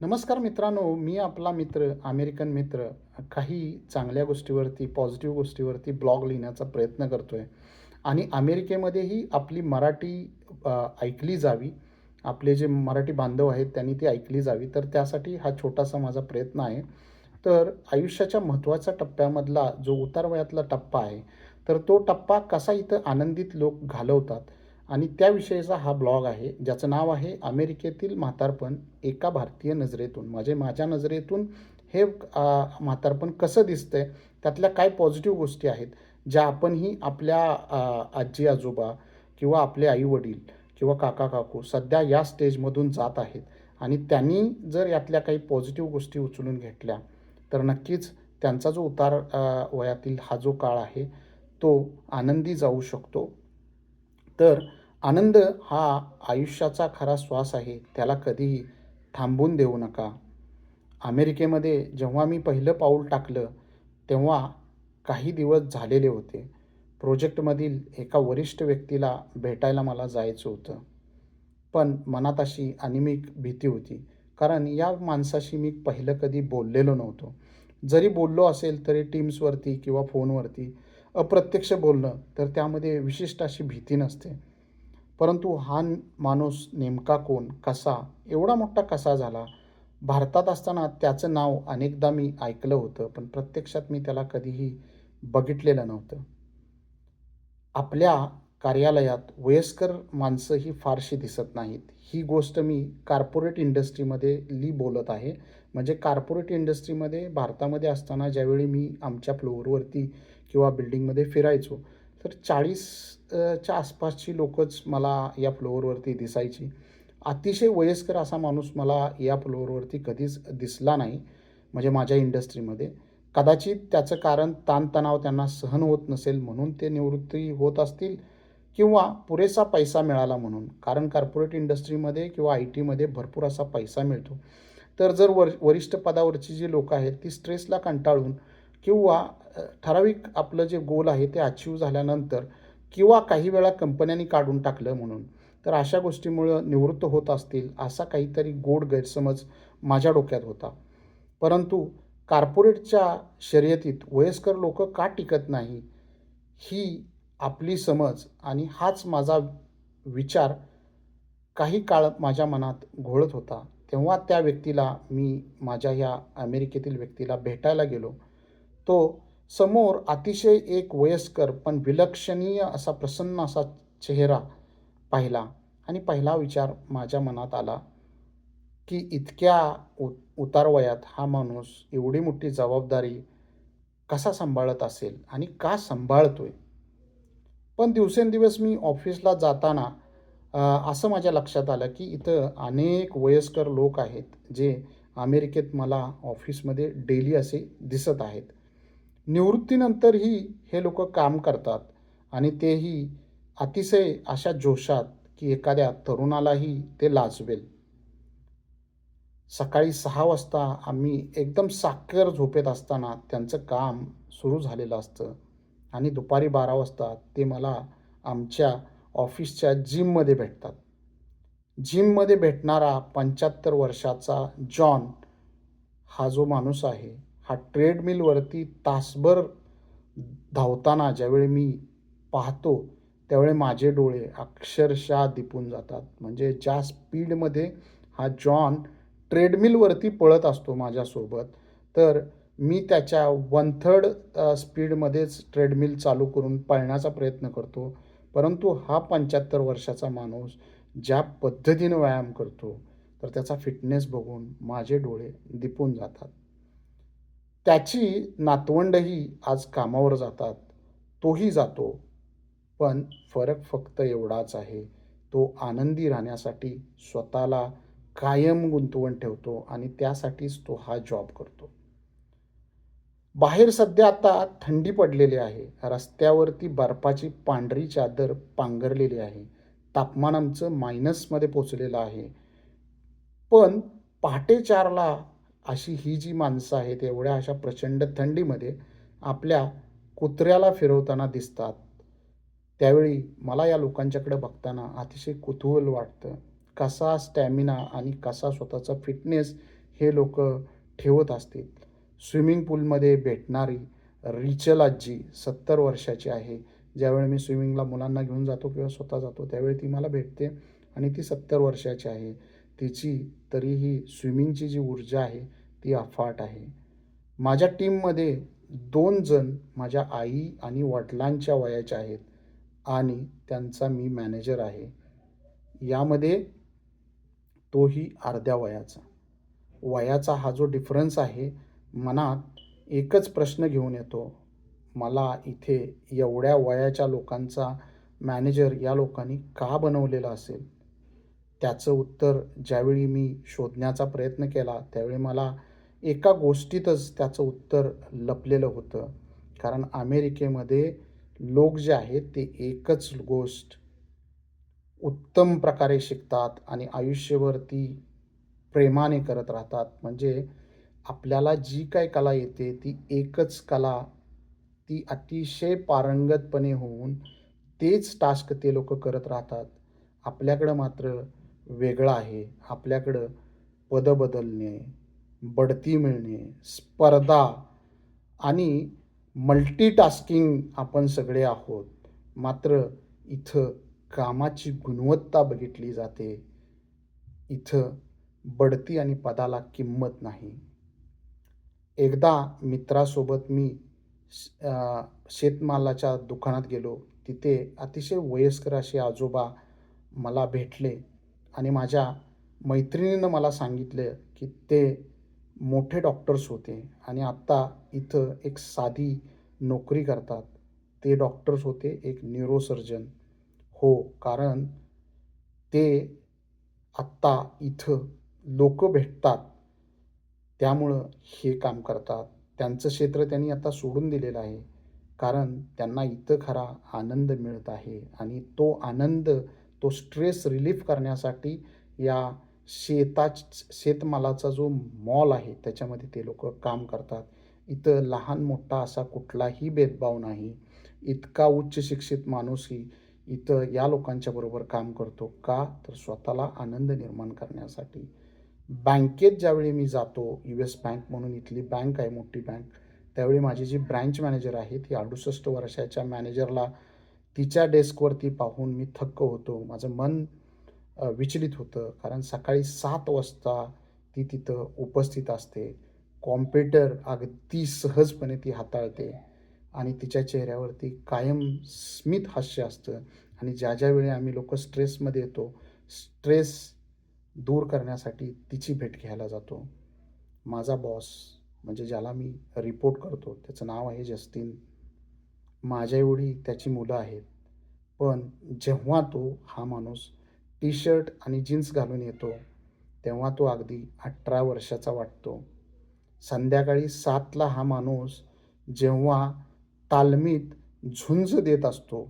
नमस्कार मित्रांनो मी आपला मित्र अमेरिकन मित्र काही चांगल्या गोष्टीवरती पॉझिटिव्ह गोष्टीवरती ब्लॉग लिहिण्याचा प्रयत्न करतो आहे आणि अमेरिकेमध्येही आपली मराठी ऐकली जावी. आपले जे मराठी बांधव आहेत त्यांनी ती ऐकली जावी. तर त्यासाठी हा छोटासा माझा प्रयत्न आहे. तर आयुष्याच्या महत्त्वाच्या टप्प्यामधला जो उतारवयातला टप्पा आहे तर तो टप्पा कसा इथं आनंदित लोक घालवतात? आणि त्याविषयीचा हा ब्लॉग आहे ज्याचं नाव आहे अमेरिकेतील म्हातारपण एका भारतीय नजरेतून. म्हणजे माझ्या नजरेतून हे म्हातारपण कसं दिसतंय त्यातल्या काय पॉझिटिव्ह गोष्टी आहेत ज्या आपणही आपल्या आजी आजोबा किंवा आपले आईवडील किंवा काका काकू सध्या या स्टेजमधून जात आहेत. आणि त्यांनी जर यातल्या काही पॉझिटिव्ह गोष्टी उचलून घेतल्या तर नक्कीच त्यांचा जो उतार वयातील हा जो काळ आहे तो आनंदी जाऊ शकतो. तर आनंद हा आयुष्याचा खरा श्वास आहे त्याला कधीही थांबून देऊ नका. अमेरिकेमध्ये जेव्हा मी पहिलं पाऊल टाकलं तेव्हा काही दिवस झालेले होते. प्रोजेक्टमधील एका वरिष्ठ व्यक्तीला भेटायला मला जायचं होतं. पण मनात अशी अनिमिक भीती होती कारण या माणसाशी मी पहिलं कधी बोललेलो नव्हतो. जरी बोललो असेल तरी टीम्सवरती किंवा फोनवरती अप्रत्यक्ष बोलणं तर त्यामध्ये विशिष्ट अशी भीती नसते. परंतु हा माणूस नेमका कोण? कसा? एवढा मोठा कसा झाला? भारतात असताना त्याचं नाव अनेकदा मी ऐकलं होतं पण प्रत्यक्षात मी त्याला कधीही बघितलेलं नव्हतं. आपल्या कार्यालयात वयस्कर माणसं ही फारशी दिसत नाहीत. ही गोष्ट मी कार्पोरेट इंडस्ट्रीमध्ये ली बोलत आहे. म्हणजे कार्पोरेट इंडस्ट्रीमध्ये भारतामध्ये असताना ज्यावेळी मी आमच्या फ्लोअरवरती किंवा बिल्डिंगमध्ये फिरायचो तर चाळीसच्या आसपासची लोकच मला या फ्लोअरवरती दिसायची. अतिशय वयस्कर असा माणूस मला या फ्लोअरवरती कधीच दिसला नाही म्हणजे माझ्या इंडस्ट्रीमध्ये. कदाचित त्याचं कारण ताणतणाव त्यांना सहन होत नसेल म्हणून ते निवृत्ती होत असतील किंवा पुरेसा पैसा मिळाला म्हणून. कारण कार्पोरेट इंडस्ट्रीमध्ये किंवा आय टीमध्ये भरपूर असा पैसा मिळतो. तर जर वर वरिष्ठ पदावरची जी लोकं आहेत ती स्ट्रेसला कंटाळून किंवा ठराविक आपलं जे गोल आहे ते अचीव झाल्यानंतर किंवा काही वेळा कंपन्यांनी काढून टाकलं म्हणून तर अशा गोष्टीमुळं निवृत्त होत असतील असा काहीतरी गोड गैरसमज माझ्या डोक्यात होता. परंतु कार्पोरेटच्या शर्यतीत वयस्कर लोक का टिकत नाही ही आपली समज आणि हाच माझा विचार काही काळ माझ्या मनात घोळत होता. तेव्हा त्या व्यक्तीला मी माझ्या ह्या अमेरिकेतील व्यक्तीला भेटायला गेलो. तो समोर अतिशय एक वयस्कर पण विलक्षणीय असा प्रसन्न असा चेहरा पाहिला आणि पहिला विचार माझ्या मनात आला की इतक्या उ उतारवयात हा माणूस एवढी मोठी जबाबदारी कसा सांभाळत असेल आणि का सांभाळतोय? पण दिवसेंदिवस मी ऑफिसला जाताना असं माझ्या लक्षात आलं की इथं अनेक वयस्कर लोक आहेत जे अमेरिकेत मला ऑफिसमध्ये डेली असे दिसत आहेत. निवृत्तीनंतरही हे लोक काम करतात आणि तेही अतिशय अशा जोशात की एखाद्या तरुणालाही ते लाजवेल. सकाळी सहा वाजता आम्ही एकदम साखर झोपेत असताना त्यांचं काम सुरू झालेलं असतं आणि दुपारी बारा वाजता ते मला आमच्या ऑफिसच्या जिममध्ये भेटतात. जिममध्ये भेटणारा पंच्याहत्तर वर्षाचा जॉन हा जो माणूस आहे हा ट्रेडमिलवरती तासभर धावताना ज्यावेळी मी पाहतो त्यावेळी माझे डोळे अक्षरशः दिपून जातात. म्हणजे ज्या स्पीडमध्ये हा जॉन ट्रेडमिलवरती पळत असतो माझ्यासोबत तर मी त्याच्या वन थर्ड स्पीडमध्येच ट्रेडमिल चालू करून पळण्याचा प्रयत्न करतो. परंतु हा पंच्याहत्तर वर्षाचा माणूस ज्या पद्धतीनं व्यायाम करतो तर त्याचा फिटनेस बघून माझे डोळे दिपून जातात. त्याची नातवंडही आज कामावर जातात. तोही जातो. पण फरक फक्त एवढाच आहे. तो आनंदी राहण्यासाठी स्वतःला कायम गुंतवून ठेवतो आणि त्यासाठीच तो हा जॉब करतो. बाहेर सध्या आता थंडी पडलेली आहे. रस्त्यावरती बर्फाची पांढरी चादर पांघरलेली आहे. तापमान आमचं मायनसमध्ये पोचलेलं आहे. पण पहाटे चारला अशी ही जी माणसं आहेत एवढ्या अशा प्रचंड थंडीमध्ये आपल्या कुत्र्याला फिरवताना दिसतात. त्यावेळी मला या लोकांच्याकडे बघताना अतिशय कुतूहल वाटतं. कसा स्टॅमिना आणि कसा स्वतःचा फिटनेस हे लोक ठेवत असतील? स्विमिंग पूलमध्ये भेटणारी रिचल आजी सत्तर वर्षाची आहे. ज्यावेळी मी स्विमिंगला मुलांना घेऊन जातो किंवा स्वतः जातो त्यावेळी ती मला भेटते आणि ती सत्तर वर्षाची आहे. तिची तरीही स्विमिंगची जी ऊर्जा आहे ती अफाट आहे. माझ्या टीममध्ये दोन जण माझ्या आई आणि वडिलांच्या वयाच्या आहेत आणि त्यांचा मी मॅनेजर आहे. यामध्ये तोही अर्ध्या वयाचा. वयाचा हा जो डिफरन्स आहे मनात एकच प्रश्न घेऊन येतो. मला इथे एवढ्या वयाच्या लोकांचा मॅनेजर या लोकांनी का बनवलेला असेल? त्याचं उत्तर ज्यावेळी मी शोधण्याचा प्रयत्न केला त्यावेळी मला एका गोष्टीतच त्याचं उत्तर लपलेलं होतं. कारण अमेरिकेमध्ये लोक जे आहेत ते एकच गोष्ट. उत्तम प्रकारे शिकतात आणि आयुष्यभर ती प्रेमाने करत राहतात. म्हणजे आपल्याला जी काय कला येते ती एकच कला ती अतिशय पारंगतपणे होऊन तेच टास्क ते लोक करत राहतात. आपल्याकडं मात्र वेगळं आहे. आपल्याकडं पदं बदलणे बढती मिळणे स्पर्धा आणि मल्टीटास्किंग आपण सगळे आहोत. मात्र इथं कामाची गुणवत्ता बघितली जाते. इथं बढती आणि पदाला किंमत नाही. एकदा मित्रासोबत मी शेतमालाच्या दुकानात गेलो. तिथे अतिशय वयस्कर असे आजोबा मला भेटले. आणि माझ्या मैत्रिणीनं मला सांगितलं की ते मोठे डॉक्टर्स होते आणि आत्ता इथं एक साधी नोकरी करतात. ते डॉक्टर्स होते एक न्यूरोसर्जन हो कारण ते आत्ता इथं लोक भेटतात. त्यामुळं हे काम करतात. त्यांचं क्षेत्र त्यांनी आता सोडून दिलेलं आहे. कारण त्यांना इथं खरा आनंद मिळत आहे आणि तो आनंद तो स्ट्रेस रिलीफ करण्यासाठी या शेता शेतमालाचा जो मॉल आहे त्याच्यामध्ये ते लोक काम करतात. इथं लहान मोठा असा कुठलाही भेदभाव नाही. इतका उच्च शिक्षित माणूसही इथं या लोकांच्या बरोबर काम करतो का? तर स्वतःला आनंद निर्माण करण्यासाठी. बँकेत ज्यावेळी मी जातो यू एस बँक म्हणून इथली बँक आहे मोठी बँक त्यावेळी माझी जी ब्रँच मॅनेजर आहे ती अडुसष्ट वर्षाच्या मॅनेजरला तिच्या डेस्कवरती पाहून मी थक्क होतो. माझं मन विचलित होतं. कारण सकाळी सात वाजता ती तिथं उपस्थित असते. कॉम्प्युटर अगदी सहजपणे ती हाताळते आणि तिच्या चेहऱ्यावरती कायम स्मित हास्य असतं. आणि ज्या ज्यावेळी आम्ही लोक स्ट्रेसमध्ये येतो स्ट्रेस दूर करण्यासाठी तिची भेट घ्यायला जातो. माझा बॉस म्हणजे ज्याला मी रिपोर्ट करतो त्याचं नाव आहे जस्टिन माझ्या एवढी त्याची मुलं आहेत. पण जेव्हा तो हा माणूस टी शर्ट आणि जीन्स घालून येतो तेव्हा तो अगदी अठरा वर्षाचा वाटतो. संध्याकाळी सातला हा माणूस जेव्हा तालमीत झुंज देत असतो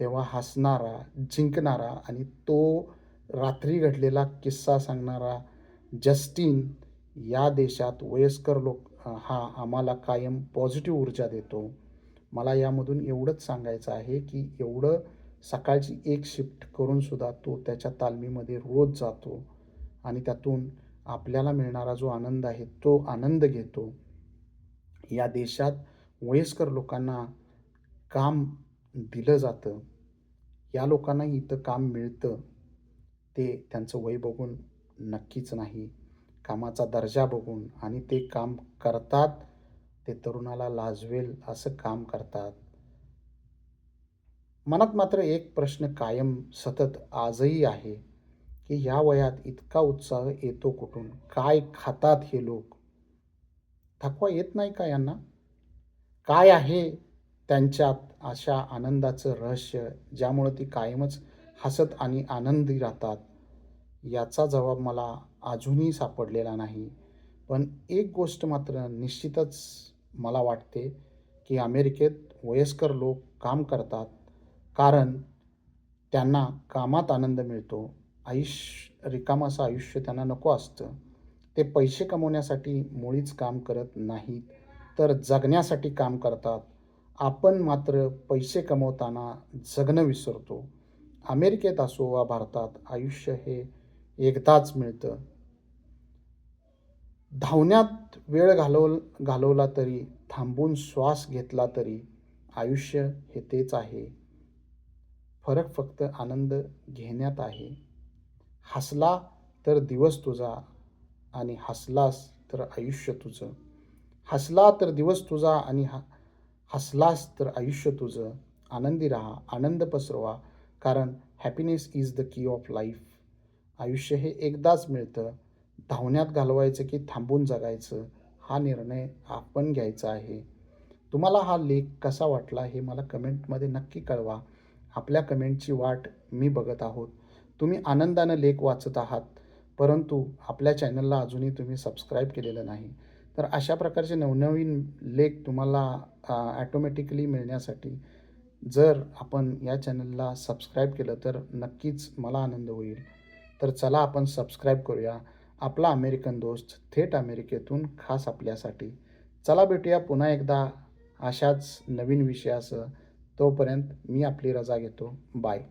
तेव्हा हसणारा जिंकणारा आणि तो रात्री घडलेला किस्सा सांगणारा जस्टिन या देशात वयस्कर लोक हा आम्हाला कायम पॉझिटिव्ह ऊर्जा देतो. मला यामधून एवढंच सांगायचं आहे की एवढं सकाळची एक शिफ्ट करूनसुद्धा तो त्याच्या तालमीमध्ये रोज जातो आणि त्यातून आपल्याला मिळणारा जो आनंद आहे तो आनंद घेतो. या देशात वयस्कर लोकांना काम दिलं जातं. या लोकांनाही इथं काम मिळतं. ते त्यांचं वय बघून नक्कीच नाही. कामाचा दर्जा बघून आणि ते काम करतात ते तरुणाला लाजवेल असं काम करतात. मनात मात्र एक प्रश्न कायम सतत आजही आहे की ह्या वयात इतका उत्साह येतो कुठून? काय खातात हे लोक? थकवा येत नाही का यांना? काय आहे त्यांच्यात अशा आनंदाचं रहस्य ज्यामुळं ती कायमच हसत आणि आनंदी राहतात? याचा जबाब मला अजूनही सापडलेला नाही. पण एक गोष्ट मात्र निश्चितच मला वाटते की अमेरिकेत वयस्कर लोक काम करतात कारण त्यांना कामात आनंद मिळतो. आयुष्य रिकामाचं आयुष्य त्यांना नको असतं. ते पैसे कमवण्यासाठी मुळीच काम करत नाहीत तर जगण्यासाठी काम करतात. आपण मात्र पैसे कमवताना जगणं विसरतो. अमेरिकेत असो वा भारतात आयुष्य हे एकदाच मिळतं. धावण्यात वेळ घालव घालवला तरी थांबून श्वास घेतला तरी आयुष्य हे तेच आहे. फरक फक्त आनंद घेण्यात आहे. हसला तर दिवस तुझा आणि हसलास तर आयुष्य तुझं. हसला तर दिवस तुझा आणि ह हसलास तर आयुष्य तुझं. आनंदी राहा आनंद पसरवा कारण happiness is the key of life आयुष्य हे एकदाच मिळतं. धावण्यात घालवायचं की थांबून जगायचं हा निर्णय आपण घ्यायचा आहे. तुम्हाला हा लेख कसा वाटला हे मला कमेंटमध्ये नक्की कळवा. आपल्या कमेंटची वाट मी बघत आहोत. तुम्ही आनंदानं लेख वाचत आहात परंतु आपल्या चॅनलला अजूनही तुम्ही सबस्क्राईब केलेलं नाही. तर अशा प्रकारचे नवनवीन लेख तुम्हाला ॲटोमॅटिकली मिळण्यासाठी जर आपण या चॅनलला सबस्क्राईब केलं तर नक्कीच मला आनंद होईल. तर चला आपण सबस्क्राईब करूया. आपला अमेरिकन दोस्त थेट अमेरिकेतून खास आपल्यासाठी. चला भेटूया पुन्हा एकदा अशाच नवीन विषयासह. तोपर्यंत मी आपली रजा घेतो. बाय